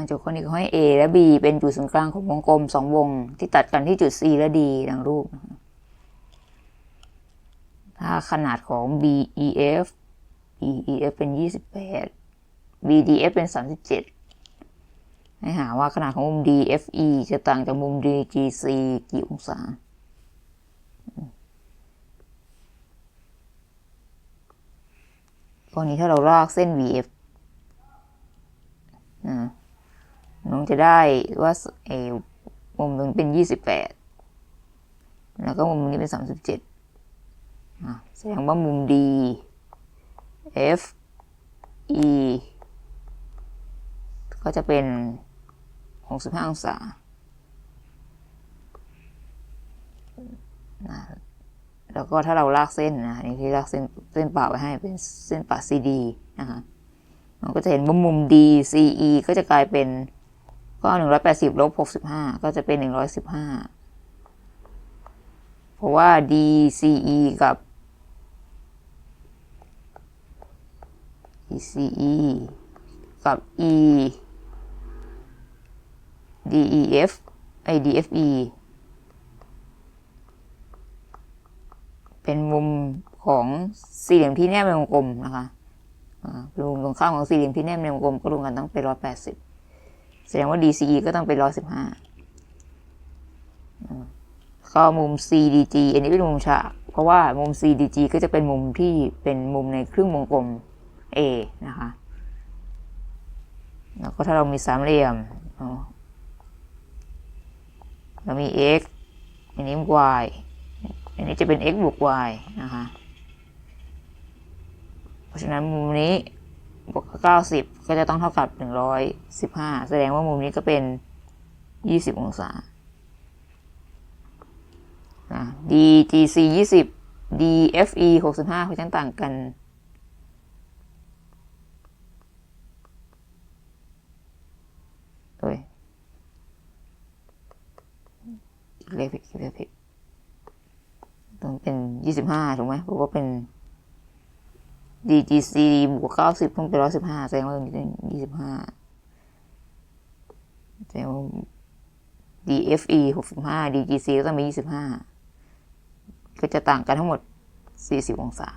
างโจทย์ข้อนี้ก็ให้ A และ B เป็นจุดศูนย์กลางของวงกลมสองวง ที่ตัดกันที่จุด C และ D ดังรูป ถ้าขนาดของ BEF BEF เป็น 28 BDF เป็น 37 ให้หาว่าขนาดของมุม DFE จะต่างจากมุม DGC กี่องศาตอนนี้ถ้าเราลากเส้น VF นะน้อง จะได้ว่าเออมุมนึงเป็นยี่สิบแปดแล้วก็มุมนี้เป็นสามสิบเจ็ดแสดงว่ามุม D F E ก็จะเป็นหกสิบห้าองศาแล้วก็ถ้าเราลากเส้นนะนนี่ที่ลากเส้นเส้นป่าไว้ให้เป็นเส้นป่า CD นะคะเราก็จะเห็นว่ามุม DCE ก็จะกลายเป็น ก็หนึ่งร้อยแปดสิบลบหกสิบห้าก็จะเป็นหนึ่งร้อยสิบห้าเพราะว่า DCE กับ DCE กับ E DEF ไอ DFE เป็นมุมของสี่เหลี่ยมที่แนบในวงกลมนะคะรวมตรงข้ามของสี่เหลี่ยมที่แนบในวงกลมก็รวมกันต้องเป็นร้อยแปดสิบ แสดงว่า DCE ก็ต้องเป็นร้อยสิบห้าก็มุม CDG อันนี้เป็นมุมฉาก เพราะว่ามุม CDG ก็จะเป็นมุมที่เป็นมุมในครึ่งวงกลม A นะคะ แล้วก็ถ้าเรามีสามเหลี่ยมเรามี x อันนี้ y อันนี้จะเป็น x บวก y นะคะ เพราะฉะนั้นมุมนี้ บวกเก้าสิบก็จะต้องเท่ากับหนึ่งร้อยสิบห้าแสดงว่ามุมนี้ก็เป็นยี่สิบองศา DGC ยี่สิบ DFE หกสิบห้าเพราะฉะนั้นต่างกันโอ้ยเลขผิดเลขผิดต้องเป็นยี่สิบห้าถูกไหมเพราะว่าเป็น DGC บวกเก้าสิบต้องเป็นร้อยสิบห้าแสดงว่าตรงนี้เป็นยี่สิบห้าแสดงว่า DFE หกสิบห้า DGC ก็ต้องมียี่สิบห้าก็จะต่างกันทั้งหมดสี่สิบองศา